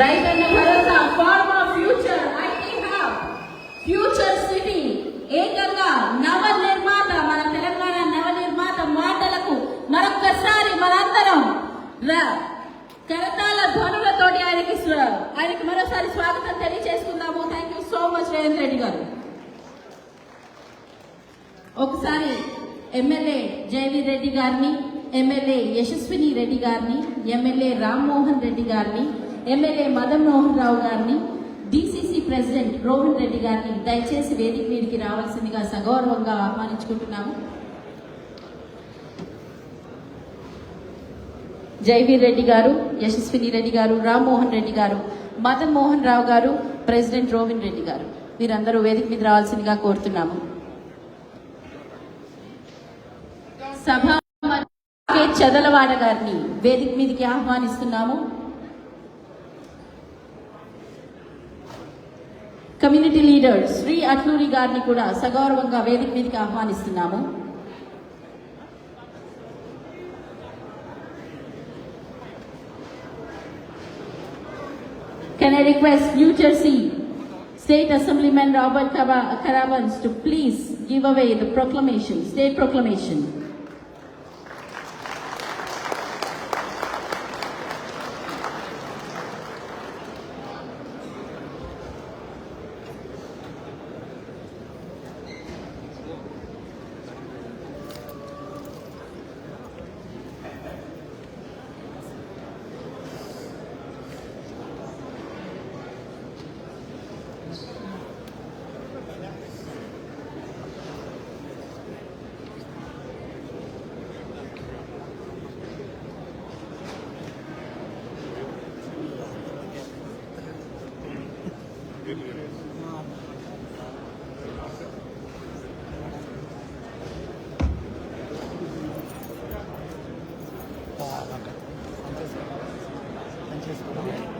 రైతన్న భరోసా farmer future I future city ఏకంగా నవ నిర్మాత మన తెలంగాణ నవ నిర్మాత మాటలకు మరొక్కసారి మనందరం కరతాల ధ్వనులతోటి ఆయనకి ఆయనకి మరోసారి స్వాగతం తెలియజేసుకుందాము thank you so much Revanth Reddy garu. ఒకసారి ఎమ్మెల్యే జయవీర్ రెడ్డి గారిని ఎమ్మెల్యే యశస్విని రెడ్డి గారిని ఎమ్మెల్యే రామ్మోహన్ రెడ్డి గారిని ఎమ్మెల్యే మదన్ మోహన్ రావు గారిని డిసిసి ప్రెసిడెంట్ రోహన్ రెడ్డి గారిని దయచేసి వేదిక మీదకి రావాల్సిందిగా సగౌరవంగా ఆహ్వానించుకుంటున్నాము. జయవీర్ రెడ్డి గారు యశస్విని రెడ్డి గారు రామ్మోహన్ రెడ్డి గారు మదన్ మోహన్ రావు గారు ప్రెసిడెంట్ రోవిన్ రెడ్డి గారు. మీరందరూ వేదిక మీద రావాల్సిందిగా కోరుతున్నాము. సభ చదలవాడ గారిని వేదిక మీదకి ఆహ్వానిస్తున్నాము. కమ్యూనిటీ లీడర్ శ్రీ అట్లూరి గారిని కూడా సగౌరవంగా వేదిక మీదకి ఆహ్వానిస్తున్నాము Can I request New Jersey State Assemblyman Robert Kava- Karavans to please give away the proclamation, state proclamation. 好，那个，谢谢，谢谢。